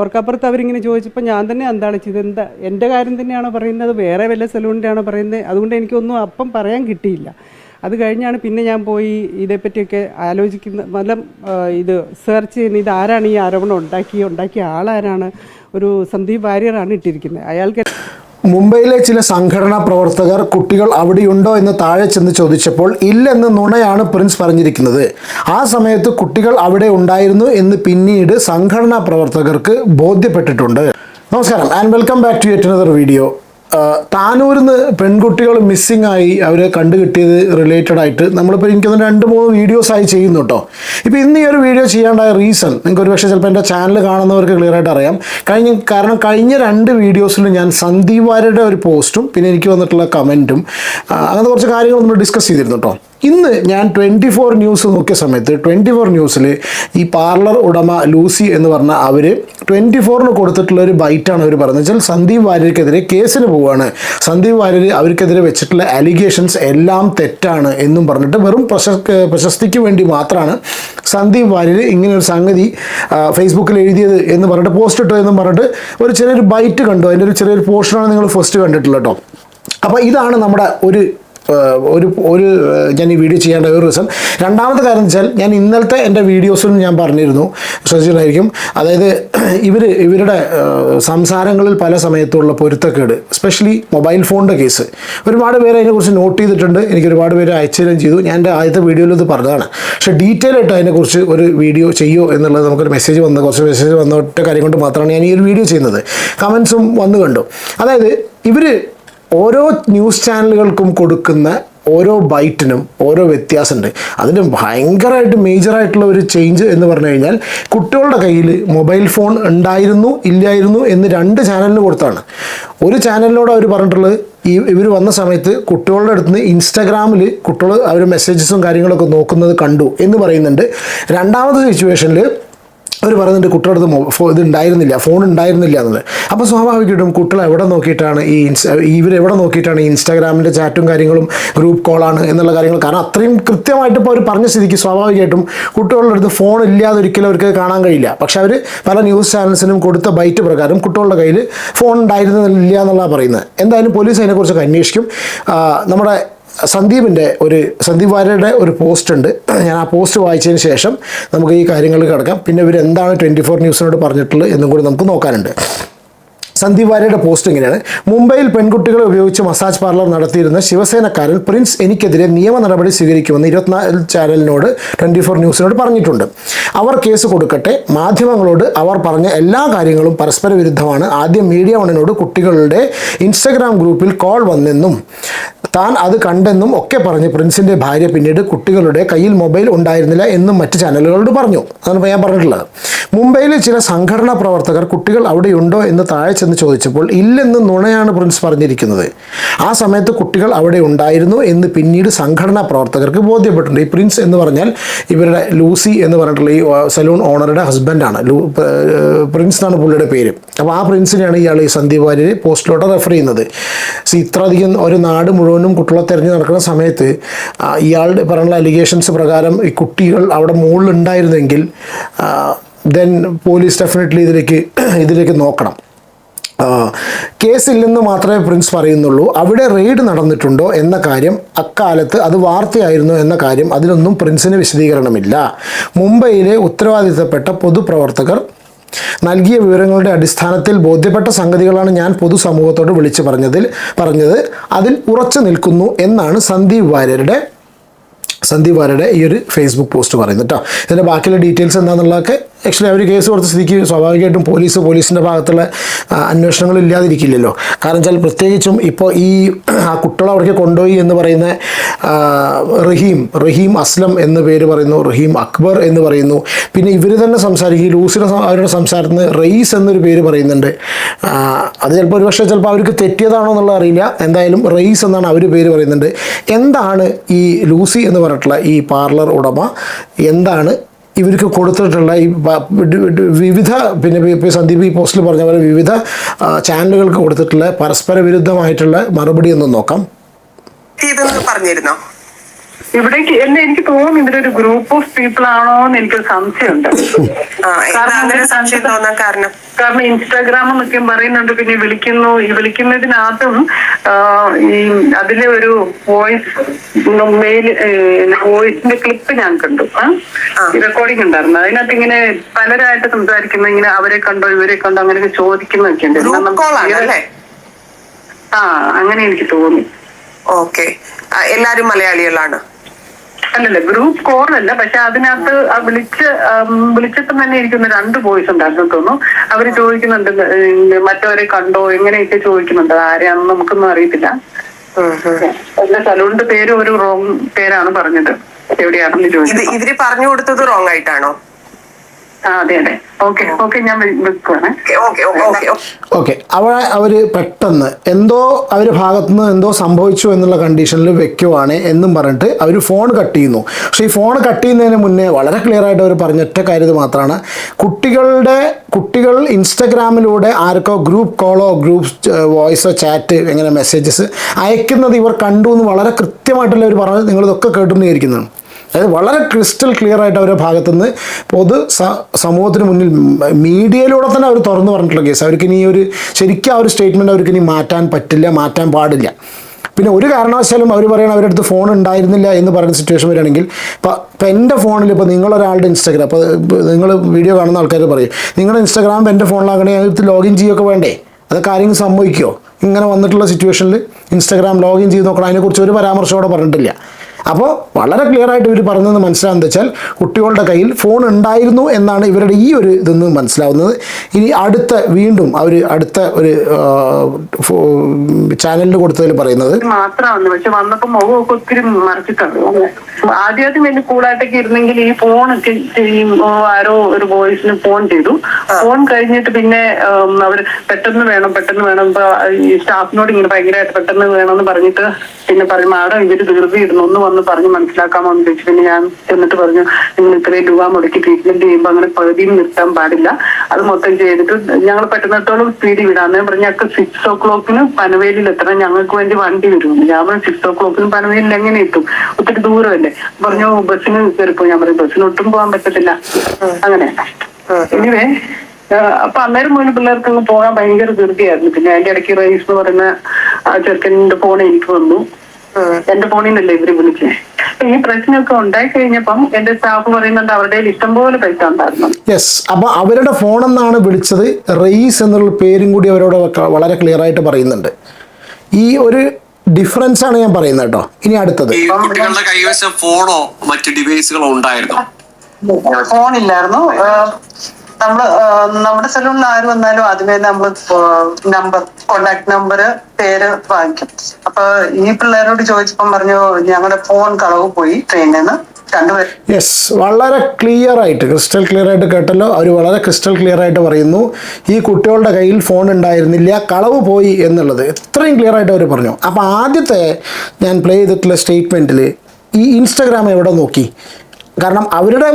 ഓർക്കപ്പുറത്ത് അവരിങ്ങനെ ചോദിച്ചപ്പോൾ ഞാൻ തന്നെ അന്താളിച്ച് ഇതെന്താ എന്റെ കാര്യം തന്നെയാണോ പറയുന്നത്? വേറെ വല്ല സലൂണിന്റെയാണോ പറയുന്നത്? അതുകൊണ്ട് എനിക്കൊന്നും അപ്പം പറയാൻ കിട്ടിയില്ല. അത് കഴിഞ്ഞാണ് പിന്നെ ഞാൻ പോയി ഇതേപ്പറ്റിയൊക്കെ ആലോചിക്കുന്ന നല്ല ഇത് സെർച്ച് ചെയ്യുന്ന ഇത് ആരാണ് ഈ ആരോപണം ഉണ്ടാക്കി ഉണ്ടാക്കിയ ആളാരാണ്? ഒരു സന്ദീപ് വാര്യറാണ് ഇട്ടിരിക്കുന്നത്. അയാൾക്ക് മുംബൈയിലെ ചില സംഘടനാ പ്രവർത്തകർ കുട്ടികൾ അവിടെയുണ്ടോ എന്ന് താഴെ ചെന്ന് ചോദിച്ചപ്പോൾ ഇല്ലെന്ന് നുണയാണ് പ്രിൻസ് പറഞ്ഞിരിക്കുന്നത്. ആ സമയത്ത് കുട്ടികൾ അവിടെ ഉണ്ടായിരുന്നു എന്ന് പിന്നീട് സംഘടനാ പ്രവർത്തകർക്ക് ബോധ്യപ്പെട്ടിട്ടുണ്ട്. നമസ്കാരം and welcome back to yet another video താനൂരിൽ നിന്ന് പെൺകുട്ടികൾ മിസ്സിംഗ് ആയി അവരെ കണ്ടു കിട്ടിയത് റിലേറ്റഡ് ആയിട്ട് നമ്മളിപ്പോൾ എനിക്കൊന്ന് രണ്ട് മൂന്ന് വീഡിയോസായി ചെയ്യുന്നു കേട്ടോ ഇപ്പോൾ ഇന്ന് ഈ ഒരു വീഡിയോ ചെയ്യാണ്ടായ റീസൺ നിങ്ങൾക്ക് ഒരു പക്ഷേ ചിലപ്പോൾ എന്റെ ചാനൽ കാണുന്നവർക്ക് ക്ലിയർ ആയിട്ട് അറിയാം. കഴിഞ്ഞ കാരണം കഴിഞ്ഞ രണ്ട് വീഡിയോസിൽ ഞാൻ സന്ദീപ് വാര്യരുടെ ഒരു പോസ്റ്റും പിന്നെ എനിക്ക് വന്നിട്ടുള്ള കമന്റും അങ്ങനത്തെ കുറച്ച് കാര്യങ്ങൾ നമ്മൾ ഡിസ്കസ് ചെയ്തിരുന്നു കേട്ടോ ഇന്ന് ഞാൻ ട്വന്റി ഫോർ ന്യൂസ് നോക്കിയ സമയത്ത് ട്വന്റി ഫോർ ന്യൂസിൽ ഈ പാർലർ ഉടമ ലൂസി എന്ന് പറഞ്ഞ അവർ ട്വന്റി ഫോറിന് കൊടുത്തിട്ടുള്ള ഒരു ബൈറ്റാണ് അവർ പറയുന്നത് വെച്ചാൽ സന്ദീപ് വാര്യർക്കെതിരെ കേസിന് പോവുകയാണ് സന്ദീപ് വാര്യർ അവർക്കെതിരെ വെച്ചിട്ടുള്ള അലിഗേഷൻസ് എല്ലാം തെറ്റാണ് എന്നും പറഞ്ഞിട്ട് വെറും പ്രശസ്തി പ്രശസ്തിക്ക് വേണ്ടി മാത്രമാണ് സന്ദീപ് വാര്യർ ഇങ്ങനെ ഒരു സംഗതി ഫേസ്ബുക്കിൽ എഴുതിയത് എന്ന് പറഞ്ഞിട്ട് പോസ്റ്റ് ഇട്ടു എന്നും പറഞ്ഞിട്ട് ഒരു ചെറിയൊരു ബൈറ്റ് കണ്ടു. അതിന്റെ ഒരു ചെറിയൊരു പോർഷനാണ് നിങ്ങൾ ഫസ്റ്റ് കണ്ടിട്ടുള്ളത് കേട്ടോ അപ്പോൾ ഇതാണ് നമ്മുടെ ഒരു ഒരു ഒരു ഞാൻ ഈ വീഡിയോ ചെയ്യേണ്ട ഒരു റീസൺ രണ്ടാമത്തെ കാര്യം എന്ന് വെച്ചാൽ ഞാൻ ഇന്നലത്തെ എന്റെ വീഡിയോസിലും ഞാൻ പറഞ്ഞിരുന്നു. ശ്രദ്ധിച്ചിട്ടുണ്ടായിരിക്കും. അതായത് ഇവർ ഇവരുടെ സംസാരങ്ങളിൽ പല സമയത്തുള്ള പൊരുത്തക്കേട് സ്പെഷ്യലി മൊബൈൽ ഫോണിന്റെ കേസ് ഒരുപാട് പേര് അതിനെക്കുറിച്ച് നോട്ട് ചെയ്തിട്ടുണ്ട്. എനിക്ക് ഒരുപാട് പേര് അയച്ചു ചെയ്തു. ഞാൻ എന്റെ ആദ്യത്തെ വീഡിയോയിൽ ഇത് പറഞ്ഞതാണ്. പക്ഷേ ഡീറ്റെയിൽ ആയിട്ട് അതിനെക്കുറിച്ച് ഒരു വീഡിയോ ചെയ്യോ എന്നുള്ളത് നമുക്കൊരു മെസ്സേജ് വന്ന കുറച്ച് മെസ്സേജ് വന്ന ഒറ്റ കാര്യം കൊണ്ട് മാത്രമാണ് ഞാൻ ഈ ഒരു വീഡിയോ ചെയ്യുന്നത്. കമൻസും വന്നു കണ്ടു. അതായത് ഇവർ ഓരോ ന്യൂസ് ചാനലുകൾക്കും കൊടുക്കുന്ന ഓരോ ബൈറ്റിനും ഓരോ വ്യത്യാസമുണ്ട്. അതിന് ഭയങ്കരമായിട്ട് മേജറായിട്ടുള്ള ഒരു ചേഞ്ച് എന്ന് പറഞ്ഞു കഴിഞ്ഞാൽ കുട്ടികളുടെ കയ്യിൽ മൊബൈൽ ഫോൺ ഉണ്ടായിരുന്നു ഇല്ലായിരുന്നു എന്ന് രണ്ട് ചാനലിന് കൊടുത്താണ്. ഒരു ചാനലിനോട് അവർ പറഞ്ഞിട്ടുള്ളത് ഈ ഇവർ വന്ന സമയത്ത് കുട്ടികളുടെ അടുത്ത് നിന്ന് ഇൻസ്റ്റാഗ്രാമിൽ കുട്ടികൾ അവർ മെസ്സേജസും കാര്യങ്ങളൊക്കെ നോക്കുന്നത് കണ്ടു എന്ന് പറയുന്നുണ്ട്. രണ്ടാമത്തെ സിറ്റുവേഷനിൽ അവർ പറയുന്നുണ്ട് കുട്ടിയുടെ അടുത്ത് ഫോ ഇത് ഉണ്ടായിരുന്നില്ല ഫോൺ ഉണ്ടായിരുന്നില്ല എന്നത്. അപ്പോൾ സ്വാഭാവികമായിട്ടും കുട്ടികൾ എവിടെ നോക്കിയിട്ടാണ് ഈ ഇൻസ്റ്റ ഇവരെവിടെ നോക്കിയിട്ടാണ് ഈ ഇൻസ്റ്റാഗ്രാമിന്റെ ചാറ്റും കാര്യങ്ങളും ഗ്രൂപ്പ് കോളാണ് എന്നുള്ള കാര്യങ്ങൾ കാരണം അത്രയും കൃത്യമായിട്ട് ഇപ്പോൾ അവർ പറഞ്ഞ സ്ഥിതിക്ക് സ്വാഭാവികമായിട്ടും കുട്ടികളുടെ അടുത്ത് ഫോൺ ഇല്ലാതെ ഒരിക്കലും അവർക്ക് കാണാൻ കഴിയില്ല. പക്ഷെ അവർ പല ന്യൂസ് ചാനൽസിനും കൊടുത്ത ബൈറ്റ് പ്രകാരം കുട്ടികളുടെ കയ്യിൽ ഫോൺ ഉണ്ടായിരുന്നില്ല എന്നുള്ളതാണ് പറയുന്നത്. എന്തായാലും പോലീസ് അതിനെക്കുറിച്ചൊക്കെ അന്വേഷിക്കും. നമ്മുടെ സന്ദീപിന്റെ ഒരു സന്ദീപ് വാര്യരുടെ ഒരു പോസ്റ്റ് ഉണ്ട്. ഞാൻ ആ പോസ്റ്റ് വായിച്ചതിന് ശേഷം നമുക്ക് ഈ കാര്യങ്ങൾ കിടക്കാം. പിന്നെ ഇവർ എന്താണ് ട്വന്റി ഫോർ ന്യൂസിനോട് പറഞ്ഞിട്ടുള്ളത് എന്നും കൂടി നമുക്ക് നോക്കാനുണ്ട്. സന്ദീപ് വാര്യയുടെ പോസ്റ്റ് ഇങ്ങനെയാണ്. മുംബൈയിൽ പെൺകുട്ടികളെ ഉപയോഗിച്ച് മസാജ് പാർലർ നടത്തിയിരുന്ന ശിവസേനക്കാരൻ പ്രിൻസ് എനിക്കെതിരെ നിയമ നടപടി സ്വീകരിക്കുമെന്ന് ഇരുപത്തിനാല് ചാനലിനോട് ട്വന്റി ഫോർ ന്യൂസിനോട് പറഞ്ഞിട്ടുണ്ട്. അവർ കേസ് കൊടുക്കട്ടെ. മാധ്യമങ്ങളോട് അവർ പറഞ്ഞ എല്ലാ കാര്യങ്ങളും പരസ്പര വിരുദ്ധമാണ് ആദ്യം മീഡിയ വണ്ണിനോട് കുട്ടികളുടെ ഇൻസ്റ്റഗ്രാം ഗ്രൂപ്പിൽ കോൾ വന്നെന്നും താൻ അത് കണ്ടെന്നും ഒക്കെ പറഞ്ഞ്. പ്രിൻസിന്റെ ഭാര്യ പിന്നീട് കുട്ടികളുടെ കയ്യിൽ മൊബൈൽ ഉണ്ടായിരുന്നില്ല എന്നും മറ്റ് ചാനലുകളോട് പറഞ്ഞു. അതാണ് ഞാൻ പറഞ്ഞിട്ടുള്ളത്. മുംബൈയിലെ ചില സംഘടനാ പ്രവർത്തകർ കുട്ടികൾ അവിടെയുണ്ടോ എന്ന് താഴെ ചെന്ന് ചോദിച്ചപ്പോൾ ഇല്ലെന്ന് നുണയാണ് പ്രിൻസ് പറഞ്ഞിരിക്കുന്നത്. ആ സമയത്ത് കുട്ടികൾ അവിടെ ഉണ്ടായിരുന്നു എന്ന് പിന്നീട് സംഘടനാ പ്രവർത്തകർക്ക് ബോധ്യപ്പെട്ടിട്ടുണ്ട്. ഈ പ്രിൻസ് എന്ന് പറഞ്ഞാൽ ഇവരുടെ ലൂസി എന്ന് പറഞ്ഞിട്ടുള്ള ഈ സലൂൺ ഓണറുടെ ഹസ്ബൻഡാണ്. ലൂ പ്രിൻസ് എന്നാണ് പുള്ളിയുടെ പേര്. അപ്പോൾ ആ പ്രിൻസിനെയാണ് ഇയാൾ ഈ സന്ദീപ് വാര്യർ പോസ്റ്റിലോട്ട് റെഫർ ചെയ്യുന്നത്. സോ ഇത്രയധികം ഒരു നാട് മുഴുവനും കുട്ടികളെ തിരഞ്ഞു നടക്കുന്ന സമയത്ത് ഇയാളുടെ പറഞ്ഞ അലിഗേഷൻസ് പ്രകാരം ഈ കുട്ടികൾ അവിടെ മുകളിൽ ഉണ്ടായിരുന്നെങ്കിൽ ദെൻ പോലീസ് ഡെഫിനറ്റ്ലി ഇതിലേക്ക് ഇതിലേക്ക് നോക്കണം. കേസില്ലെന്ന് മാത്രമേ പ്രിൻസ് പറയുന്നുള്ളൂ. അവിടെ റെയ്ഡ് നടന്നിട്ടുണ്ടോ എന്ന കാര്യം അക്കാലത്ത് അത് വാർത്തയായിരുന്നു എന്ന കാര്യം അതിനൊന്നും പ്രിൻസിന് വിശദീകരണമില്ല. മുംബൈയിലെ ഉത്തരവാദിത്തപ്പെട്ട പൊതുപ്രവർത്തകർ നൽകിയ വിവരങ്ങളുടെ അടിസ്ഥാനത്തിൽ ബോധ്യപ്പെട്ട സംഗതികളാണ് ഞാൻ പൊതുസമൂഹത്തോട് വിളിച്ചു പറഞ്ഞതിൽ പറഞ്ഞത്. അതിൽ ഉറച്ചു നിൽക്കുന്നു എന്നാണ് സന്ദീപ് വാര്യരുടെ സന്ദീപ് വാര്യരുടെ ഈ ഒരു ഫേസ്ബുക്ക് പോസ്റ്റ് പറയുന്നത് കേട്ടോ ഇതിന്റെ ബാക്കിയുള്ള ഡീറ്റെയിൽസ് എന്താണെന്നുള്ളതൊക്കെ ആക്ച്വലി അവർ കേസ് കൊടുത്ത സ്ഥിതിക്ക് സ്വാഭാവികമായിട്ടും പോലീസ് പോലീസിന്റെ ഭാഗത്തുള്ള അന്വേഷണങ്ങൾ ഇല്ലാതിരിക്കില്ലല്ലോ. കാരണം വെച്ചാൽ പ്രത്യേകിച്ചും ഇപ്പോൾ ഈ ആ കുട്ടികളെ അവിടേക്ക് കൊണ്ടുപോയി എന്ന് പറയുന്ന റഹീം റഹീം അസ്ലം എന്ന് പേര് പറയുന്നു റഹീം അക്ബർ എന്ന് പറയുന്നു. പിന്നെ ഇവർ തന്നെ സംസാരിക്കും ലൂസിയുടെ അവരുടെ സംസാരത്തിന് റയീസ് എന്നൊരു പേര് പറയുന്നുണ്ട്. അത് ചിലപ്പോൾ ഒരു പക്ഷേ ചിലപ്പോൾ അവർക്ക് തെറ്റിയതാണോ എന്നുള്ളത് അറിയില്ല. എന്തായാലും റെയ്സ് എന്നാണ് അവർ പേര് പറയുന്നുണ്ട്. എന്താണ് ഈ ലൂസി എന്ന് പറഞ്ഞിട്ടുള്ള ഈ പാർലർ ഉടമ? എന്താണ് ഇവർക്ക് കൊടുത്തിട്ടുള്ള ഈ വിവിധ പിന്നെ ഇപ്പോൾ സന്ദീപ് ഈ പോസ്റ്റിൽ പറഞ്ഞ പോലെ വിവിധ ചാനലുകൾക്ക് കൊടുത്തിട്ടുള്ള പരസ്പര വിരുദ്ധമായിട്ടുള്ള മറുപടി ഒന്ന് നോക്കാം. പറഞ്ഞിരുന്നോ? ഇവിടേക്ക് എന്നെ എനിക്ക് തോന്നുന്നു ഒരു ഗ്രൂപ്പ് ഓഫ് പീപ്പിൾ ആണോ എന്ന് എനിക്കൊരു സംശയമുണ്ട്. സംശയം തോന്നാൻ കാരണം? കാരണം ഇൻസ്റ്റാഗ്രാം എന്നൊക്കെ പറയുന്നുണ്ട് പിന്നെ വിളിക്കുന്നു ഈ വിളിക്കുന്നതിനകത്തും ഈ അതിലെ ഒരു വോയിസ് മെയിൽ വോയിസിന്റെ ക്ലിപ്പ് ഞാൻ കണ്ടു. റെക്കോർഡിംഗ് ഉണ്ടായിരുന്നു. അതിനകത്ത് ഇങ്ങനെ പലരായിട്ട് സംസാരിക്കുന്നു ഇങ്ങനെ അവരെ കണ്ടോ ഇവരെ കണ്ടോ അങ്ങനെയൊക്കെ ചോദിക്കുന്നൊക്കെ ഉണ്ട്. ആ അങ്ങനെ എനിക്ക് തോന്നി. ഓക്കെ എല്ലാരും മലയാളികളാണ്. അല്ലല്ല ഗ്രൂപ്പ് കോൾ അല്ല പക്ഷെ അതിനകത്ത് വിളിച്ച് വിളിച്ചപ്പം തന്നെ ഇരിക്കുന്ന രണ്ട് ബോയ്സ് ഉണ്ടായിരുന്നു തോന്നുന്നു. അവർ ചോദിക്കുന്നുണ്ട് മറ്റവരെ കണ്ടോ എങ്ങനെയൊക്കെ ചോദിക്കുന്നുണ്ട് ആരെയാണെന്ന് നമുക്കൊന്നും അറിയത്തില്ല. എന്റെ സലൂണിന്റെ പേര് ഒരു റോങ് പേരാണ് പറഞ്ഞത്. എവിടെയാണെന്ന് ചോദിച്ചത് ചോദിച്ചു ഇവർ പറഞ്ഞു കൊടുത്തത് റോങ് ആയിട്ടാണോ? ഓക്കെ ഓക്കെ ഞാൻ വെക്കുവാണ് ഓക്കെ ഓക്കെ ഓക്കെ ഓക്കെ അവിടെ അവർ പെട്ടെന്ന് എന്തോ അവർ ഭാഗത്ത് നിന്ന് എന്തോ സംഭവിച്ചു എന്നുള്ള കണ്ടീഷനിൽ വെക്കുവാണ് എന്നും പറഞ്ഞിട്ട് അവർ ഫോൺ കട്ട് ചെയ്യുന്നു. പക്ഷേ ഈ ഫോൺ കട്ട് ചെയ്യുന്നതിന് മുന്നേ വളരെ ക്ലിയർ ആയിട്ട് അവർ പറഞ്ഞ ഒറ്റ കാര്യം ഇത് മാത്രമാണ് കുട്ടികളുടെ കുട്ടികൾ ഇൻസ്റ്റഗ്രാമിലൂടെ ആർക്കോ ഗ്രൂപ്പ് കോളോ ഗ്രൂപ്പ് വോയിസോ ചാറ്റ് എങ്ങനെ മെസ്സേജസ് അയക്കുന്നത് ഇവർ കണ്ടു എന്ന് വളരെ കൃത്യമായിട്ടുള്ള അവർ പറഞ്ഞത്? നിങ്ങളിതൊക്കെ കേട്ടുകൊണ്ടിരിക്കുന്നതാണ് അതായത് വളരെ ക്രിസ്റ്റൽ ക്ലിയർ ആയിട്ട് അവരുടെ ഭാഗത്തുനിന്ന് പൊതു സ- സമൂഹത്തിന് മുന്നിൽ മീഡിയയിലൂടെ തന്നെ അവർ തുറന്നു പറഞ്ഞിട്ടുള്ള കേസ്. അവർക്ക് ഇനി ഒരു ശരിക്കും ആ ഒരു സ്റ്റേറ്റ്മെന്റ് അവർക്ക് ഇനി മാറ്റാൻ പറ്റില്ല മാറ്റാൻ പാടില്ല. പിന്നെ ഒരു കാരണവശാലും അവർ പറയണ അവരുടെ അടുത്ത് ഫോൺ ഉണ്ടായിരുന്നില്ല എന്ന് പറയുന്ന സിറ്റുവേഷൻ വരികയാണെങ്കിൽ ഇപ്പം ഇപ്പം എന്റെ ഫോണിൽ ഇപ്പോൾ നിങ്ങളൊരാളുടെ ഇൻസ്റ്റാഗ്രാം അപ്പോൾ നിങ്ങൾ വീഡിയോ കാണുന്ന ആൾക്കാർ പറയും നിങ്ങളുടെ ഇൻസ്റ്റാഗ്രാം എന്റെ ഫോണിലാകണേ അതിനകത്ത് ലോഗിൻ ചെയ്യുകയൊക്കെ വേണ്ടേ? അതൊക്കെ ആരെങ്കിലും സംഭവിക്കുമോ ഇങ്ങനെ വന്നിട്ടുള്ള സിറ്റുവേഷനിൽ ഇൻസ്റ്റാഗ്രാം ലോഗിൻ ചെയ്ത് നോക്കണം. അതിനെക്കുറിച്ച് ഒരു പരാമർശം അവിടെ പറഞ്ഞിട്ടില്ല. അപ്പോൾ വളരെ ക്ലിയർ ആയിട്ട് ഇവർ പറഞ്ഞതെന്ന് മനസ്സിലാകുന്നത് വെച്ചാൽ കുട്ടികളുടെ കയ്യിൽ ഫോൺ ഉണ്ടായിരുന്നു എന്നാണ് ഇവരുടെ ഈ ഒരു ഇതെന്ന് മനസ്സിലാവുന്നത്. ഇനി അടുത്ത വീണ്ടും അവർ അടുത്ത ഒരു ചാനലിൽ കൊടുത്തതിൽ പറയുന്നത് മാത്രമാണ് പക്ഷെ മുഖം മുഖമൊക്കെ ഒത്തിരി മറിച്ചിട്ടുണ്ട്. ആദ്യം ആദ്യം വലിയ കൂളായിട്ടൊക്കെ ഇരുന്നെങ്കിൽ ഈ ഫോൺ ആരോ ഒരു വോയിസിന് ഫോൺ ചെയ്തു. ഫോൺ കഴിഞ്ഞിട്ട് പിന്നെ അവർ പെട്ടെന്ന് വേണം പെട്ടെന്ന് വേണം. ഇപ്പൊ ഈ സ്റ്റാഫിനോട് ഇങ്ങനെ ഭയങ്കരമായിട്ട് പെട്ടെന്ന് വേണമെന്ന് പറഞ്ഞിട്ട് പിന്നെ പറയും മാഡം ഇവർ ധൃതി ഇടുന്നു ഒന്ന് വന്ന് പറഞ്ഞ് മനസ്സിലാക്കാമോ എന്ന് ചോദിച്ചു. പിന്നെ ഞാൻ എന്നിട്ട് പറഞ്ഞു നിങ്ങൾ ഇത്രയും രൂപ മുടക്കി ട്രീറ്റ്മെന്റ് ചെയ്യുമ്പോൾ അങ്ങനെ പകുതിയും നിർത്താൻ പാടില്ല. അത് മൊത്തം ചെയ്തിട്ട് ഞങ്ങൾ പെട്ടെന്നിടത്തോളം സ്പീഡിൽ വിടാം. അന്നേരം പറഞ്ഞു ഞങ്ങൾക്ക് സിക്സ് ഓ ക്ലോക്കിന് പനവേലിൽ എത്തണം. ഞങ്ങൾക്ക് വേണ്ടി വണ്ടി വരും. ഞാൻ പറഞ്ഞു സിക്സ് ഓ ക്ലോക്കിന് പനവേലിൽ എങ്ങനെ എത്തും? ഒത്തിരി ദൂരമല്ലേ? പറഞ്ഞു ബസ്സിന് കയറിപ്പോ ഞാൻ പറയും ബസ്സിന് ഒട്ടും പോകാൻ പറ്റത്തില്ല. അങ്ങനെ. ഇനിവേ അപ്പൊ അന്നേരം മുതൽ പിള്ളേർക്ക് അങ്ങ് പോകാൻ ഭയങ്കര ധൃതിയായിരുന്നു. പിന്നെ അതിന്റെ ഇടയ്ക്ക് റൈസ് എന്ന് പറയുന്ന ആ ചെറുക്കന്റെ ഫോൺ എനിക്ക് വന്നു. എന്റെ ഫോണിൽ നിന്നല്ലേ ഇവർ വിളിച്ചേ? അപ്പൊ ഈ പ്രശ്നമൊക്കെ ഉണ്ടായി കഴിഞ്ഞപ്പം എന്റെ സ്റ്റാഫ് പറയുന്നുണ്ട് അവരുടെ ഇഷ്ടംപോലെ പൈസ ഉണ്ടായിരുന്നു. യെസ് അപ്പോൾ അവരുടെ ഫോണെന്നാണ് വിളിച്ചത്. റെയ്സ് എന്നുള്ള പേരും കൂടി അവരോട് വളരെ ക്ലിയർ ആയിട്ട് പറയുന്നുണ്ട്. ഈ ഒരു ഡിഫറൻസ് ആണ് ഞാൻ പറയുന്നത് കേട്ടോ. ഇനി അടുത്തത്. കുട്ടികളുടെ കൈവശം ഫോണോ മറ്റു ഡിവൈസുകളോ ഉണ്ടായിരുന്നോ? ഫോണില്ലായിരുന്നു നമ്മൾ നമ്മുടെ സലൂണിൽ ആര് വന്നാലും ആദ്യമേ നമ്മൾ നമ്പർ കോണ്ടാക്ട് നമ്പർ പേര് വാങ്ങിക്കും. അപ്പൊ ഈ പിള്ളേരോട് ചോദിച്ചപ്പം പറഞ്ഞു ഞങ്ങളുടെ ഫോൺ കളവ് പോയി ട്രെയിനിൽ നിന്ന് യെസ് വളരെ ക്ലിയർ ആയിട്ട് ക്രിസ്റ്റൽ ക്ലിയർ ആയിട്ട് കേട്ടല്ലോ. അവർ വളരെ ക്രിസ്റ്റൽ ക്ലിയർ ആയിട്ട് പറയുന്നു. ഈ കുട്ടികളുടെ കയ്യിൽ ഫോൺ ഉണ്ടായിരുന്നില്ല കളവ് പോയി എന്നുള്ളത് ഇത്രയും ക്ലിയർ ആയിട്ട് അവർ പറഞ്ഞു. അപ്പോൾ ആദ്യത്തെ ഞാൻ പ്ലേ ചെയ്തിട്ടുള്ള സ്റ്റേറ്റ്മെന്റിൽ ഈ ഇൻസ്റ്റഗ്രാം എവിടെ നോക്കി? കാരണം അവരുടെ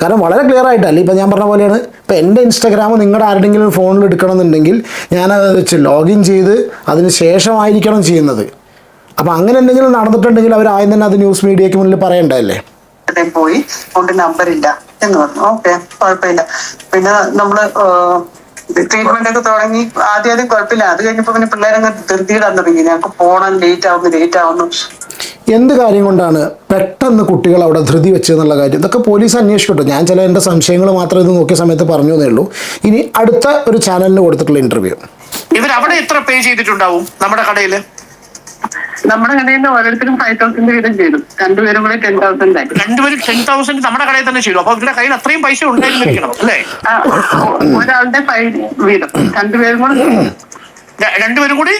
കാരണം വളരെ ക്ലിയർ ആയിട്ടല്ല? ഇപ്പം ഞാൻ പറഞ്ഞ പോലെയാണ്. ഇപ്പം എന്റെ ഇൻസ്റ്റാഗ്രാം നിങ്ങളുടെ ആരുടെങ്കിലും ഫോണിൽ എടുക്കണമെന്നുണ്ടെങ്കിൽ ഞാനത് വെച്ച് ലോഗിൻ ചെയ്ത് അതിന് ശേഷമായിരിക്കണം ചെയ്യുന്നത്. അപ്പം അങ്ങനെ എന്തെങ്കിലും നടന്നിട്ടുണ്ടെങ്കിൽ അവർ ആദ്യം തന്നെ അത് ന്യൂസ് മീഡിയയ്ക്ക് മുന്നിൽ പറയണ്ടല്ലേ പോയി. കൊണ്ട് നമ്പർ ഇല്ല എന്ന് പറഞ്ഞു. ഓക്കെ കുഴപ്പമില്ല. പിന്നെ നമ്മൾ ട്രീറ്റ്മെന്റ് ഒക്കെ തുടങ്ങി. ആദ്യം ആദ്യം കുഴപ്പമില്ല. അത് കഴിഞ്ഞപ്പോ പിന്നെ പിള്ളേരങ്ങ് ധൃതിയിടാൻ തുടങ്ങി. ഞങ്ങൾക്ക് പോണം ലേറ്റ് ആവുന്നു ലേറ്റ് ആവുന്നു. എന്ത് കാര്യം കൊണ്ടാണ് പെട്ടെന്ന് കുട്ടികൾ അവിടെ ധൃതി വെച്ചതെന്നുള്ള കാര്യം? ഇതൊക്കെ പോലീസ് അന്വേഷിക്കട്ടെ. ഞാൻ ചില എന്റെ സംശയങ്ങൾ മാത്രം ഇത് നോക്കിയ സമയത്ത് പറഞ്ഞു എന്നേ ഉള്ളൂ. ഇനി അടുത്ത ഒരു ചാനലിന് കൊടുത്തിട്ടുള്ള ഇന്റർവ്യൂ ഇവർ അവിടെ എത്ര പേ ചെയ്തിട്ടുണ്ടാവും നമ്മുടെ കടയിൽ നമ്മുടെ കടയിൽ നിന്ന് ഓരോരുത്തരും ഫൈവ് തൗസൻഡ് വീതം ചെയ്തു. രണ്ടുപേരും കൂടെ ടെൻ തൗസൻഡ് ആയി. രണ്ടുപേരും ടെൻ തൗസൻഡ് നമ്മുടെ കടയിൽ തന്നെ ചെയ്തു. അപ്പൊ ഇവരുടെ കയ്യിൽ അത്രയും പൈസ ഉണ്ടായിരുന്നിരിക്കണം അല്ലേ? ഒരാളുടെ ഫൈവ് വീതം. രണ്ടുപേരും കൂടെ രണ്ടുപേരും കൂടി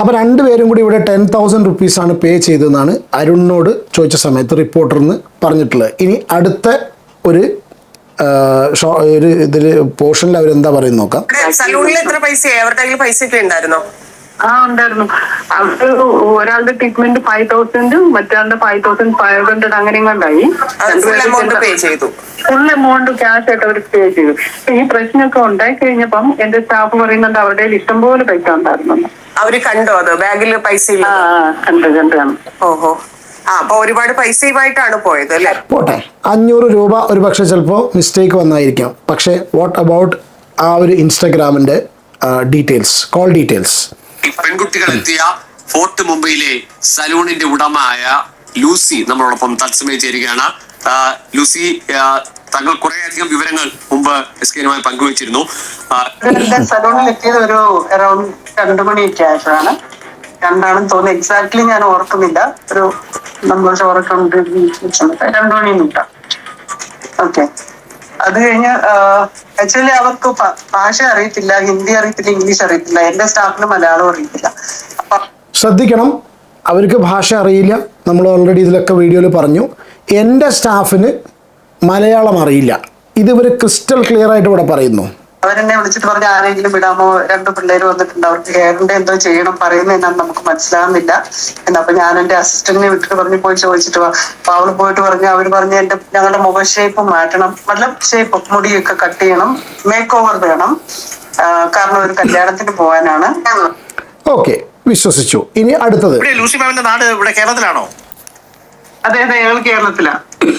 അപ്പോൾ രണ്ടുപേരും കൂടി ഇവിടെ ടെൻ തൗസൻഡ് റുപ്പീസാണ് പേ ചെയ്തതെന്നാണ് അരുണിനോട് ചോദിച്ച സമയത്ത് റിപ്പോർട്ടർന്ന് പറഞ്ഞിട്ടുള്ളത്. ഇനി അടുത്ത ഒരു ഷോ ഒരു ഇതിൽ പോർഷനിൽ അവരെന്താ പറയുന്നത് നോക്കാം. സലൂണിൽ എത്ര പൈസ അവരുടെ പൈസ ഒക്കെ ഉണ്ടായിരുന്നോ? ആ ഉണ്ടായിരുന്നു. അത് ഒരാളുടെ ട്രീറ്റ്മെന്റ് ഫൈവ് തൗസൻഡ് മറ്റാളുടെ ഫൈവ് തൗസൻഡ് ഫൈവ് ഹൺഡ്രഡ് അങ്ങനെ കണ്ടായി ഫുൾ എമൗണ്ട് ക്യാഷ് ആയിട്ട് അവർ പേ ചെയ്തു. ഈ പ്രശ്നമൊക്കെ ഉണ്ടായി കഴിഞ്ഞപ്പം എന്റെ സ്റ്റാഫ് പറയുന്നുണ്ട് അവരുടെ ഇഷ്ടം പോലെ പൈസ ഉണ്ടായിരുന്നു. അവർ കണ്ടോ അത്? ബാഗിൽ പൈസ ആ കണ്ടു കണ്ടു ഓഹോ. അപ്പൊ ഒരുപാട് പൈസയുമായിട്ടാണ് പോയത് അല്ലെ? പോട്ടെ. അഞ്ഞൂറ് രൂപ ഒരു പക്ഷെ ചിലപ്പോൾ മിസ്റ്റേക്ക് വന്നായിരിക്കാം. പക്ഷേ വാട്ട് അബൌട്ട് ആ ഒരു ഇൻസ്റ്റഗ്രാമിന്റെ ഡീറ്റെയിൽസ് കോൾ ഡീറ്റെയിൽസ് പെൺകുട്ടികൾ എത്തിയ ഫോർട്ട് മുംബൈയിലെ സലൂണിന്റെ ഉടമയായ ലൂസി നമ്മളോടൊപ്പം തത്സമയം ചേരുകയാണ്. ലൂസി താങ്കൾ കുറെ അധികം വിവരങ്ങൾ മുമ്പ് എസ് കെനുമായി പങ്കുവച്ചിരുന്നു. സലൂണിൽ എത്തിയത് ഒരു അറൌണ്ട് രണ്ടു മണിയൊക്കെ ആയപ്പോഴാണ്. രണ്ടാണെന്ന് തോന്നുന്നു. എക്സാക്ട്ലി ഞാൻ ഓർക്കുന്നില്ല. ഒരു നമ്മൾ ഓർക്കുന്നുണ്ട് രണ്ടു മണി നിട്ടാ ഓക്കെ അത് കഴിഞ്ഞ് ആക്ച്വലി അവർക്ക് ഭാഷ അറിയത്തില്ല ഹിന്ദി അറിയത്തില്ല ഇംഗ്ലീഷ് അറിയത്തില്ല എന്റെ സ്റ്റാഫിന് മലയാളം അറിയത്തില്ല. ശ്രദ്ധിക്കണം അവർക്ക് ഭാഷ അറിയില്ല. നമ്മൾ ഓൾറെഡി ഇതിലൊക്കെ വീഡിയോയിൽ പറഞ്ഞു. എന്റെ സ്റ്റാഫിന് മലയാളം അറിയില്ല. ഇതിവർ ക്രിസ്റ്റൽ ക്ലിയർ ആയിട്ട് ഇവിടെ പറയുന്നു. അവരെന്നെ വിളിച്ചിട്ട് പറഞ്ഞ ആരെങ്കിലും വിടാമോ? രണ്ട് പിള്ളേര് വന്നിട്ടുണ്ട്. അവർക്ക് ഹെയറിന്റെ എന്തോ ചെയ്യണം പറയുന്നത് എന്നാണ് നമുക്ക് മനസ്സിലാവുന്നില്ല. എന്നാ അപ്പൊ ഞാൻ എന്റെ അസിസ്റ്റന്റിനെ വിട്ടിട്ട് പറഞ്ഞു പോയി ചോദിച്ചിട്ട് വാ. അപ്പൊ അവൾ പോയിട്ട് പറഞ്ഞു അവർ പറഞ്ഞ എന്റെ ഞങ്ങളുടെ മുഖ ഷേപ്പ് മാറ്റണം. നല്ല ഷേപ്പ് മുടിയൊക്കെ കട്ട് ചെയ്യണം. മേക്ക് ഓവർ വേണം കാരണം ഒരു കല്യാണത്തിന് പോകാനാണ്. ഓക്കെ വിശ്വസിച്ചു. ഇനി അടുത്തത്. ലൂസി മാമിന്റെ നാട് ഇവിടെ കേരളത്തിലാണോ? അതെ അതെ ഞങ്ങൾ കേരളത്തിലാ.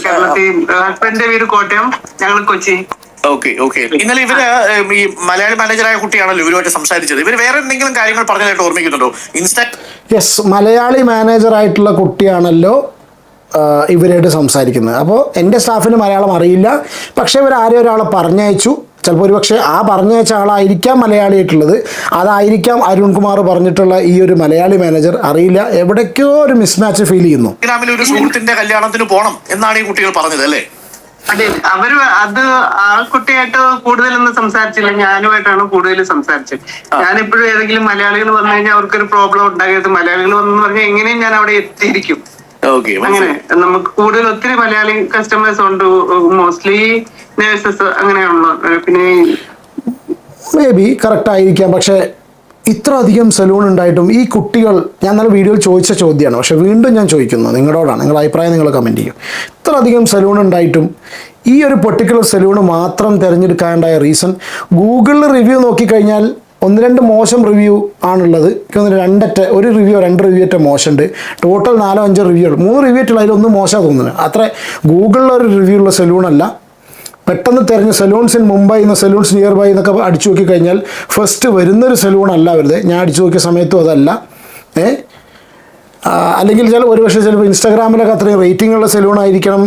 കേരളത്തിൽ ഹസ്ബൻഡിന്റെ വീട് കോട്ടയം ഞങ്ങൾ കൊച്ചി. ഓക്കെ ഓക്കെ ഇന്നലെ ഇവർ ഈ മലയാളി മാനേജറായ കുട്ടിയാണല്ലോ ഇവരുമായിട്ട് സംസാരിച്ചത്. ഇവർ വേറെ എന്തെങ്കിലും കാര്യങ്ങൾ പറഞ്ഞതായിട്ട് ഓർമ്മിക്കുന്നുണ്ടോ? ഇൻസ്റ്റാ യെസ് മലയാളി മാനേജറായിട്ടുള്ള കുട്ടിയാണല്ലോ ഇവരായിട്ട് സംസാരിക്കുന്നത്. അപ്പോൾ എന്റെ സ്റ്റാഫിന് മലയാളം അറിയില്ല. പക്ഷേ ഇവർ ആരെയും ഒരാളെ പറഞ്ഞയച്ചു. ചിലപ്പോൾ ഒരു പക്ഷേ ആ പറഞ്ഞയച്ച ആളായിരിക്കാം മലയാളിയായിട്ടുള്ളത്. അതായിരിക്കാം അരുൺകുമാർ പറഞ്ഞിട്ടുള്ള ഈ ഒരു മലയാളി മാനേജർ അറിയില്ല. എവിടേക്കോ ഒരു മിസ്മാച്ച് ഫീൽ ചെയ്യുന്നു. ഒരു സുഹൃത്തിന്റെ കല്യാണത്തിന് പോകണം എന്നാണ് ഈ കുട്ടികൾ പറഞ്ഞത് അല്ലേ? അവർ അത് ആ കുട്ടിയായിട്ട് കൂടുതലൊന്നും സംസാരിച്ചില്ല. ഞാനുമായിട്ടാണ് കൂടുതൽ സംസാരിച്ചത്. ഞാനെപ്പോഴും ഏതെങ്കിലും മലയാളികൾ വന്നു കഴിഞ്ഞാൽ അവർക്കൊരു പ്രോബ്ലം ഉണ്ടാകരുത്. മലയാളികൾ വന്നു പറഞ്ഞാൽ എങ്ങനെയും ഞാൻ അവിടെ എത്തിയിരിക്കും. ഓക്കെ അങ്ങനെ നമുക്ക് കൂടുതൽ ഒത്തിരി മലയാളി കസ്റ്റമേഴ്സ് ഉണ്ട്. മോസ്റ്റ്ലി നേഴ്സസ് അങ്ങനെയാണല്ലോ പിന്നെ മേ ബി കറക്റ്റ് ആയിരിക്കാം. പക്ഷേ ഇത്ര അധികം സലൂൺ ഉണ്ടായിട്ടും ഈ കുട്ടികൾ ഞാൻ നല്ല വീഡിയോയിൽ ചോദിച്ച ചോദ്യമാണ്. പക്ഷെ വീണ്ടും ഞാൻ ചോദിക്കുന്നു. നിങ്ങളോടാണ്. നിങ്ങളുടെ അഭിപ്രായം നിങ്ങൾ കമന്റ് ചെയ്യും. ഇത്ര അധികം സലൂൺ ഉണ്ടായിട്ടും ഈ ഒരു പെർട്ടിക്കുലർ സലൂൺ മാത്രം തിരഞ്ഞെടുക്കാനുണ്ടായ റീസൺ ഗൂഗിളിൽ റിവ്യൂ നോക്കിക്കഴിഞ്ഞാൽ ഒന്ന് രണ്ട് മോശം റിവ്യൂ ആണുള്ളത്. എനിക്ക് തോന്നുന്നു രണ്ടറ്റ ഒരു റിവ്യൂ രണ്ട് റിവ്യൂ അറ്റ മോശമുണ്ട്. ടോട്ടൽ നാലോ അഞ്ചോ റിവ്യൂ മൂന്ന് റിവ്യൂ ആയിട്ടുള്ള അതിലൊന്നും മോശമാണ് തോന്നുന്നത് അത്ര ഗൂഗിളിലൊരു റിവ്യൂ ഉള്ള സലൂണല്ല പെട്ടെന്ന് തിരഞ്ഞ് സലൂൺസ് ഇൻ മുംബൈ എന്ന സലൂൺസ് നിയർ ബൈ എന്നൊക്കെ അടിച്ചു നോക്കി കഴിഞ്ഞാൽ ഫസ്റ്റ് വരുന്നൊരു സലൂൺ അല്ല അവരുടെ ഞാൻ അടിച്ചു നോക്കിയ സമയത്തും അതല്ല. ഏ? അല്ലെങ്കിൽ ചില ഒരുപക്ഷെ ചിലപ്പോൾ ഇൻസ്റ്റാഗ്രാമിലൊക്കെ അത്രയും റേറ്റിംഗ് ഉള്ള സലൂൺ ആയിരിക്കണം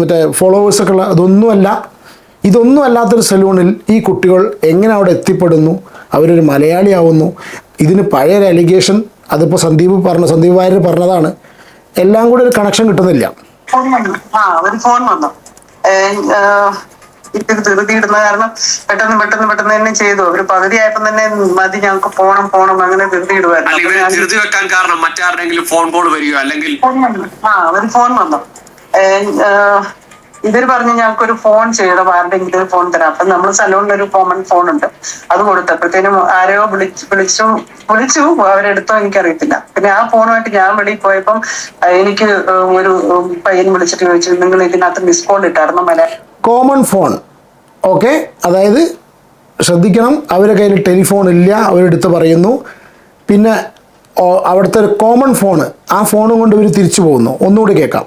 മറ്റേ ഫോളോവേഴ്സൊക്കെ ഉള്ള അതൊന്നുമല്ല ഇതൊന്നും അല്ലാത്തൊരു സലൂണിൽ ഈ കുട്ടികൾ എങ്ങനെ അവിടെ എത്തിപ്പെടുന്നു? അവരൊരു മലയാളിയാവുന്നു ഇതിന് പഴയൊരു അലിഗേഷൻ അതിപ്പോൾ സന്ദീപ് പറഞ്ഞു സന്ദീപ് വാര്യർ പറഞ്ഞതാണ്. എല്ലാം കൂടി ഒരു കണക്ഷൻ കിട്ടുന്നില്ല. ഒരു ഫോൺ വന്നു. ഇത് ധൃതി ഇടുന്ന കാരണം പെട്ടെന്ന് പെട്ടെന്ന് പെട്ടെന്ന് തന്നെ ചെയ്തു. ഒരു പകുതി ആയപ്പോ തന്നെ മതി ഞങ്ങൾക്ക് പോണം പോണം അങ്ങനെ ധൃതി അല്ല ഇവരെ ഇടുവായിരുന്നു ധൃതി വെക്കാൻ കാരണം മറ്റാരുടെങ്കിലും ഫോൺ കോൾ വരികയോ അല്ലെങ്കിൽ ആ ഒരു ഫോൺ വന്നു. ഇവർ പറഞ്ഞു ഞങ്ങൾക്ക് ഒരു ഫോൺ ചെയ്യണം ആരുടെങ്കിലും ഒരു ഫോൺ തരാം. അപ്പൊ നമ്മൾ സലൂണിൽ ഒരു കോമൺ ഫോൺ ഉണ്ട്. അത് കൊടുത്തപ്പോഴത്തേനും ആരെയോ വിളിച്ചു വിളിച്ചു വിളിച്ചു അവരെടുത്തോ എനിക്കറിയത്തില്ല. പിന്നെ ആ ഫോണുമായിട്ട് ഞാൻ വെളിയിൽ പോയപ്പം എനിക്ക് ഒരു പയ്യൻ വിളിച്ചിട്ട് ചോദിച്ചു നിങ്ങൾ ഇതിനകത്ത് മിസ് കോൾ ഇട്ടായിരുന്നു മല കോമൺ ഫോൺ ഓക്കെ അതായത് ശ്രദ്ധിക്കണം അവരുടെ കയ്യിൽ ടെലിഫോൺ ഇല്ല അവരെടുത്ത് പറയുന്നു. പിന്നെ അവിടുത്തെ ഒരു കോമൺ ഫോണ് ആ ഫോണും കൊണ്ട് ഇവർ തിരിച്ചു പോകുന്നു. ഒന്നുകൂടി കേൾക്കാം.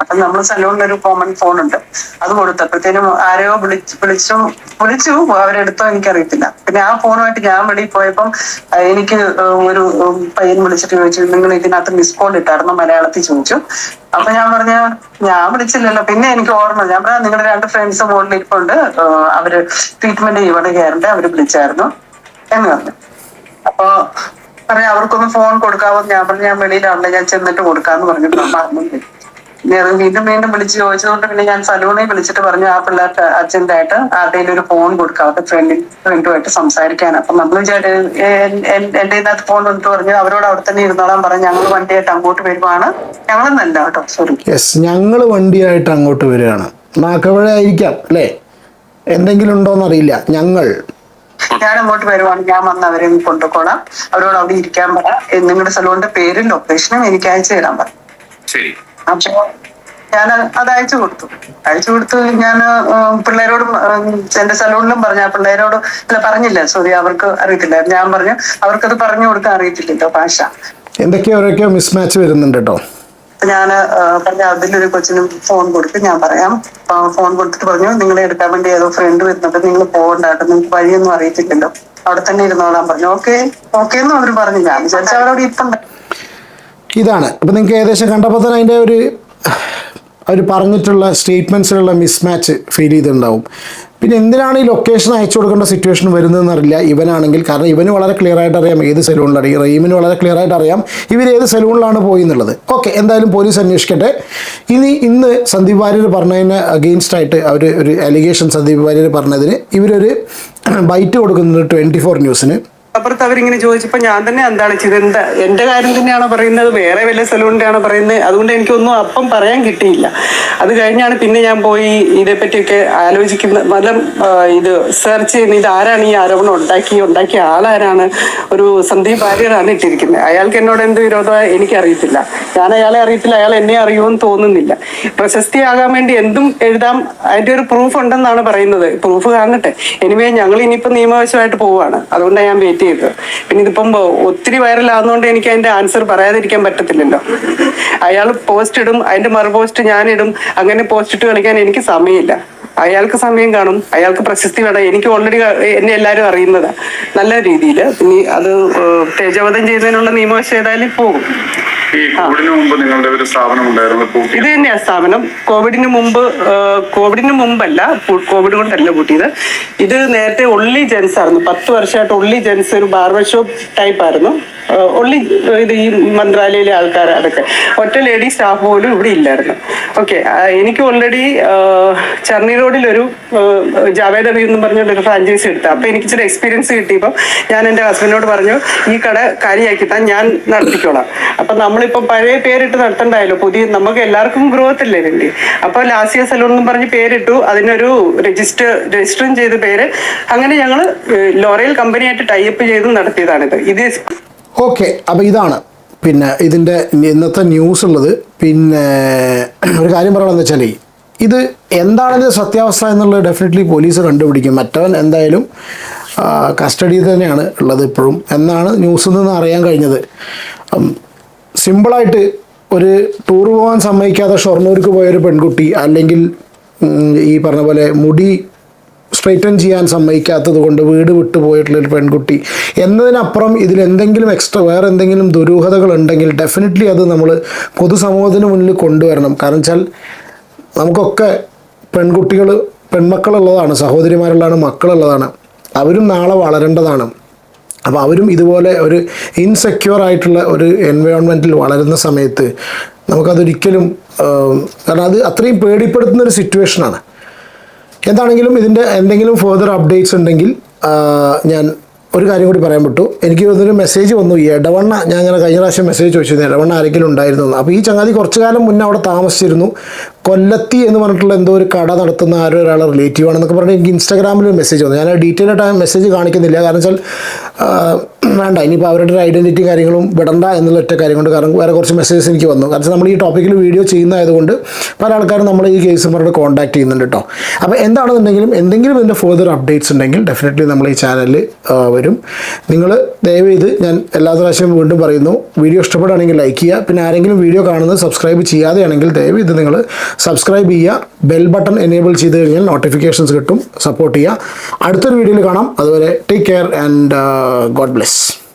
അപ്പൊ നമ്മൾ സലൂണിൽ ഒരു കോമൺ ഫോൺ ഉണ്ട്. അത് കൊടുത്തപ്പോഴത്തേനും ആരോ വിളിച്ചു വിളിച്ചു വിളിച്ചു അവരെടുത്തോ എനിക്കറിയത്തില്ല. പിന്നെ ആ ഫോണുമായിട്ട് ഞാൻ വെളിയിൽ പോയപ്പം എനിക്ക് ഒരു പയ്യൻ വിളിച്ചിട്ട് ചോദിച്ചു നിങ്ങൾ ഇതിനകത്ത് മിസ് കോൾ ഇട്ടായിരുന്നു? മലയാളത്തിൽ ചോദിച്ചു. അപ്പൊ ഞാൻ പറഞ്ഞ ഞാൻ വിളിച്ചില്ലല്ലോ. പിന്നെ എനിക്ക് ഓർമ്മ ഞാൻ പറഞ്ഞ നിങ്ങളുടെ രണ്ട് ഫ്രണ്ട്സ് മുകളിൽ ഇരിപ്പുണ്ട്. അവർ ട്രീറ്റ്മെന്റ് ഇവിടെ കയറണ്ടേ അവർ വിളിച്ചായിരുന്നു. എന്ന് പറഞ്ഞു. അപ്പൊ പറയാ അവർക്കൊന്ന് ഫോൺ കൊടുക്കാവോ? ഞാൻ പറഞ്ഞു ഞാൻ വെളിയിലാണല്ലോ ഞാൻ ചെന്നിട്ട് കൊടുക്കാന്ന് പറഞ്ഞിട്ട് ഞാൻ വീണ്ടും വീണ്ടും വിളിച്ച് ചോദിച്ചതുകൊണ്ട് പിന്നെ ഞാൻ സലൂണിൽ വിളിച്ചിട്ട് പറഞ്ഞു ആ പിള്ളേർക്ക് അച്ഛന്റെ ആരുടെയും ഒരു ഫോൺ കൊടുക്കാം അവരുടെ ഫ്രണ്ടിൽ ഫ്രണ്ടുമായിട്ട് സംസാരിക്കാൻ. അപ്പൊ നമ്മൾ വിചാരിച്ചു എന്റെ ഇതിനകത്ത് ഫോൺ എടുത്ത് പറഞ്ഞു. അവരോട് അവിടെ തന്നെ ഇരുന്നോളാൻ പറഞ്ഞു ഞങ്ങൾ വണ്ടിയായിട്ട് അങ്ങോട്ട് വരുവാണ്. ഞങ്ങളെന്നല്ല കേട്ടോ സോറി യെസ് ഞങ്ങൾ വണ്ടിയായിട്ട് അങ്ങോട്ട് വരികയാണ്. നാക്കവഴ ആയിരിക്കാം അല്ലേ? എന്തെങ്കിലും ഉണ്ടോന്ന് അറിയില്ല ഞങ്ങൾ. ഞാൻ അങ്ങോട്ട് വരുവാണ് ഞാൻ വന്ന് അവരെ കൊണ്ടുപോകണം. അവരോട് അവിടെ ഇരിക്കാൻ പറ. നിങ്ങളുടെ സലൂണിന്റെ പേരും ലൊക്കേഷനും എനിക്ക് അയച്ചു തരാൻ പറ. ശരി. അപ്പൊ ഞാൻ അത് അയച്ചു കൊടുത്തു. അയച്ചു കൊടുത്തു ഞാൻ പിള്ളേരോടും എന്റെ സലൂണിലും പറഞ്ഞു. ആ പിള്ളേരോട് അല്ല പറഞ്ഞില്ല. സോറി അവർക്ക് അറിയത്തില്ല. ഞാൻ പറഞ്ഞു അവർക്കത് പറഞ്ഞു കൊടുക്കാൻ അറിയത്തില്ലല്ലോ ഭാഷ. എന്തൊക്കെയോ മിസ്മാച്ച് വരുന്നുണ്ട് കേട്ടോ. ഞാൻ പറഞ്ഞ അതിലൊരു കൊച്ചിന് ഫോൺ കൊടുത്ത് ഞാൻ പറയാം. ഫോൺ കൊടുത്തിട്ട് പറഞ്ഞു നിങ്ങളെ എടുക്കാൻ വേണ്ടി ഏതോ ഫ്രണ്ട് വരുന്നുണ്ട്. നിങ്ങൾ പോകണ്ടാട്ടോ നിങ്ങൾക്ക് വഴിയൊന്നും അറിയത്തില്ലല്ലോ. അവിടെ തന്നെ ഇരുന്നോളാൻ പറഞ്ഞു. ഓക്കെ ഓക്കെ എന്ന് അവർ പറഞ്ഞു. ഞാൻ വിചാരിച്ചു അവരോട് ഇപ്പം ഇതാണ്. അപ്പം നിങ്ങൾക്ക് ഏകദേശം കണ്ടപ്പോൾ തന്നെ അതിന്റെ ഒരു അവർ പറഞ്ഞിട്ടുള്ള സ്റ്റേറ്റ്മെന്റ്സിലുള്ള മിസ്മാച്ച് ഫീൽ ചെയ്തിട്ടുണ്ടാവും. പിന്നെ എന്തിനാണ് ഈ ലൊക്കേഷൻ അയച്ചു കൊടുക്കേണ്ട സിറ്റുവേഷൻ വരുന്നതെന്ന് അറിയില്ല. ഇവനാണെങ്കിൽ കാരണം ഇവന് വളരെ ക്ലിയർ ആയിട്ട് അറിയാം ഏത് സെലൂണിലാണ് ഈ റീമിന് വളരെ ക്ലിയർ ആയിട്ട് അറിയാം ഇവർ ഏത് സെലൂണിലാണ് പോയി എന്നുള്ളത്. ഓക്കെ എന്തായാലും പോലീസ് അന്വേഷിക്കട്ടെ. ഇനി ഇന്ന് സന്ദീപ് വാര്യർ പറഞ്ഞതിന് അഗെയിൻസ്റ്റ് ആയിട്ട് അവർ ഒരു അലിഗേഷൻ സന്ദീപ് വാര്യർ പറഞ്ഞതിന് ഇവരൊരു ബൈറ്റ് കൊടുക്കുന്നുണ്ട് ട്വന്റി ഫോർ ന്യൂസിന് അപ്പുറത്ത് അവരിങ്ങനെ ചോദിച്ചപ്പോ ഞാൻ തന്നെ എന്താണ് ചെയ്തത്? എന്റെ കാര്യം തന്നെയാണോ പറയുന്നത്? വേറെ വല്ല സലൂണിന്റെ ആണോ പറയുന്നത്? അതുകൊണ്ട് എനിക്കൊന്നും അപ്പം പറയാൻ കിട്ടിയില്ല. അത് കഴിഞ്ഞാണ് പിന്നെ ഞാൻ പോയി ഇതേപ്പറ്റിയൊക്കെ ആലോചിക്കുന്ന നല്ല ഇത് സെർച്ച് ചെയ്യുന്ന ഇത് ആരാണ് ഈ ആരോപണം ഉണ്ടാക്കി ഉണ്ടാക്കിയ ആളാരാണ്? ഒരു സന്ദീപ് വാര്യറാണ് ഇട്ടിരിക്കുന്നത്. അയാൾക്ക് എന്നോട് എന്ത് വിരോധം എനിക്കറിയത്തില്ല. ഞാൻ അയാളെ അറിയത്തില്ല അയാൾ എന്നെ അറിയുമെന്ന് തോന്നുന്നില്ല. പ്രശസ്തിയാകാൻ വേണ്ടി എന്തും എഴുതാം അതിന്റെ ഒരു പ്രൂഫ് ഉണ്ടെന്നാണ് പറയുന്നത്. പ്രൂഫ് കാണട്ടെ. എനിവേ ഞങ്ങൾ ഇനിയിപ്പോ നിയമവശമായിട്ട് പോവാണ് അതുകൊണ്ടാണ് ഞാൻ വെയിറ്റ് ചെയ്തത് പിന്നെ ഇതിപ്പം ഒത്തിരി വൈറലാകുന്നതുകൊണ്ട് എനിക്ക് അതിന്റെ ആൻസർ പറയാതിരിക്കാൻ പറ്റത്തില്ലല്ലോ. അയാൾ പോസ്റ്റ് ഇടും അതിന്റെ മറു പോസ്റ്റ് ഞാനിടും അങ്ങനെ പോസ്റ്റ് ഇട്ട് കളിക്കാൻ എനിക്ക് സമയമില്ല. അയാൾക്ക് സമയം കാണും അയാൾക്ക് പ്രശസ്തി വേണം. എനിക്ക് ഓൾറെഡി എന്നെ എല്ലാവരും അറിയുന്നതാണ് നല്ല രീതിയിൽ ഇനി അത് തേജവധം ചെയ്യുന്നതിനുള്ള നിയമവശം ഏതായാലും പോകും. നിങ്ങളുടെ ഒരു സ്ഥാപനം ഉണ്ടായിരുന്നു ഇത് തന്നെയാ സ്ഥാപനം. കോവിഡിന് മുമ്പ് കോവിഡിന് മുമ്പല്ല കോവിഡ് കൊണ്ടല്ല കൂട്ടിയത് ഇത് നേരത്തെ ഒള്ളി ജെൻസ് ആയിരുന്നു. പത്ത് വർഷമായിട്ട് ഒള്ളി ജെൻസ് ഒരു ബാർബർ ഷോപ്പ് ടൈപ്പ് ആയിരുന്നു. ഒള്ളി ഇത് ഈ മന്ത്രാലയയിലെ ആൾക്കാർ അതൊക്കെ. ഒറ്റ ലേഡി സ്റ്റാഫ് പോലും ഇവിടെ ഇല്ലായിരുന്നു. ഓക്കെ എനിക്ക് ഓൾറെഡി ചർണി ഒരു ജാവേദ് അബി എന്ന് പറഞ്ഞൊരു ഫ്രാഞ്ചൈസി എടുത്ത. അപ്പൊ എനിക്ക് ഇച്ചിരി എക്സ്പീരിയൻസ് കിട്ടിയപ്പോൾ ഞാൻ എന്റെ ഹസ്ബൻഡിനോട് പറഞ്ഞു ഈ കട കാര്യമാക്കി താൻ ഞാൻ നടത്തിക്കോളാം. അപ്പൊ നമ്മളിപ്പോ പഴയ പേരിട്ട് നടത്തണ്ടായല്ലോ. പുതിയ നമുക്ക് എല്ലാവർക്കും ഗ്രോത്ത് അല്ലേ വേണ്ടി അപ്പൊ ലാസിയ സലൂൺ എന്ന് പറഞ്ഞ് പേരിട്ടു. അതിനൊരു രജിസ്റ്റർ രജിസ്റ്ററും ചെയ്ത പേര്. അങ്ങനെ ഞങ്ങൾ ലോറയൽ കമ്പനിയായിട്ട് ടൈപ്പ് ചെയ്ത് നടത്തിയതാണിത്. ഇത് ഓക്കെ അപ്പോൾ ഇതാണ്. പിന്നെ ഇതിന്റെ ഇന്നത്തെ ന്യൂസ് ഉള്ളത്. പിന്നെ ഒരു കാര്യം പറയണമെന്ന് വെച്ചാൽ ഇത് എന്താണ് ഇതിന്റെ സത്യാവസ്ഥ എന്നുള്ളത് ഡെഫിനറ്റ്ലി പോലീസ് കണ്ടുപിടിക്കും. മറ്റവൻ എന്തായാലും കസ്റ്റഡിയിൽ തന്നെയാണ് ഉള്ളത് ഇപ്പോഴും. എന്നാണ് ന്യൂസിൽ നിന്ന് അറിയാൻ കഴിഞ്ഞത്. സിമ്പിളായിട്ട് ഒരു ടൂർ പോകാൻ സമ്മതിക്കാതെ ഷൊർണൂർക്ക് പോയൊരു പെൺകുട്ടി അല്ലെങ്കിൽ ഈ പറഞ്ഞ പോലെ മുടി സ്ട്രൈറ്റൻ ചെയ്യാൻ സമ്മതിക്കാത്തത് കൊണ്ട് വീട് വിട്ടു പോയിട്ടുള്ള ഒരു പെൺകുട്ടി എന്നതിനപ്പുറം ഇതിൽ എന്തെങ്കിലും എക്സ്ട്രാ വേറെ എന്തെങ്കിലും ദുരൂഹതകൾ ഉണ്ടെങ്കിൽ ഡെഫിനറ്റ്ലി അത് നമ്മൾ പൊതുസമൂഹത്തിന് മുന്നിൽ കൊണ്ടുവരണം. കാരണം വെച്ചാൽ നമുക്കൊക്കെ പെൺകുട്ടികൾ പെൺമക്കളുള്ളതാണ് സഹോദരിമാരുള്ളതാണ് മക്കളുള്ളതാണ്. അവരും നാളെ വളരേണ്ടതാണ്. അപ്പോൾ അവരും ഇതുപോലെ ഒരു ഇൻസെക്യൂർ ആയിട്ടുള്ള ഒരു എൻവയോൺമെന്റിൽ വളരുന്ന സമയത്ത് നമുക്കതൊരിക്കലും കാരണം അത് അത്രയും പേടിപ്പെടുത്തുന്ന ഒരു സിറ്റുവേഷനാണ് എന്താണെങ്കിലും ഇതിന്റെ എന്തെങ്കിലും ഫേർദർ അപ്ഡേറ്റ്സ് ഉണ്ടെങ്കിൽ ഞാൻ ഒരു കാര്യം കൂടി പറയാൻ പറ്റൂ എനിക്ക് ഒരു മെസ്സേജ് വന്നു. ഇടവണ്ണ ഞാൻ അങ്ങനെ കഴിഞ്ഞ പ്രാവശ്യം മെസ്സേജ് ചോദിച്ചിരുന്നു ഇടവണ്ണ ആരെങ്കിലും ഉണ്ടായിരുന്നു അപ്പോൾ ഈ ചങ്ങാതി കുറച്ച് കാലം മുന്നേ അവിടെ താമസിച്ചിരുന്നു. കൊല്ലത്തി എന്ന് പറഞ്ഞിട്ടുള്ള എന്തോ ഒരു കട നടത്തുന്ന ആരോ ഒരാൾ റിലേറ്റീവ് ആണെന്നൊക്കെ പറഞ്ഞ് എനിക്ക് ഇൻസ്റ്റാഗ്രാമിൽ മെസ്സേജ് വന്നു. ഞാൻ ഡീറ്റെയിൽ ആയിട്ട് ആ മെസ്സേജ് കാണിക്കുന്നില്ല. കാരണം വെച്ചാൽ വേണ്ട ഇനിയിപ്പോൾ അവരുടെ ഒരു ഐഡന്റിറ്റി കാര്യങ്ങളും വിടണ്ട എന്നുള്ള ഒറ്റ കാര്യം കൊണ്ട് കാരണം വേറെ കുറച്ച് മെസ്സേജസ് എനിക്ക് വന്നു. കാരണം നമ്മൾ ഈ ടോപ്പിക്കിൽ വീഡിയോ ചെയ്യുന്നതായതുകൊണ്ട് പല ആൾക്കാരും നമ്മൾ ഈ കേസുമാരോട് കോൺടാക്ട് ചെയ്യുന്നുണ്ട് കേട്ടോ അപ്പോൾ എന്താണെന്നുണ്ടെങ്കിലും എന്തെങ്കിലും ഇതിന്റെ ഫർദർ അപ്ഡേറ്റ്സ് ഉണ്ടെങ്കിൽ ഡെഫിനറ്റ്ലി നമ്മൾ ഈ ചാനലിൽ വരും. നിങ്ങൾ ദയവ് ചെയ്ത് ഞാൻ എല്ലാ പ്രാവശ്യവും വീണ്ടും പറയുന്നു. വീഡിയോ ഇഷ്ടപ്പെടുകയാണെങ്കിൽ ലൈക്ക് ചെയ്യുക. പിന്നെ ആരെങ്കിലും വീഡിയോ കാണുന്നത് സബ്സ്ക്രൈബ് ചെയ്യാതെയാണെങ്കിൽ ദയവ് ഇത് നിങ്ങൾ സബ്സ്ക്രൈബ് ചെയ്യുക. ബെൽ ബട്ടൺ എനേബിൾ ചെയ്ത് കഴിഞ്ഞാൽ നോട്ടിഫിക്കേഷൻസ് കിട്ടും. സപ്പോർട്ട് ചെയ്യുക. അടുത്തൊരു വീഡിയോയിൽ കാണാം. അതുവരെ take care and God bless し。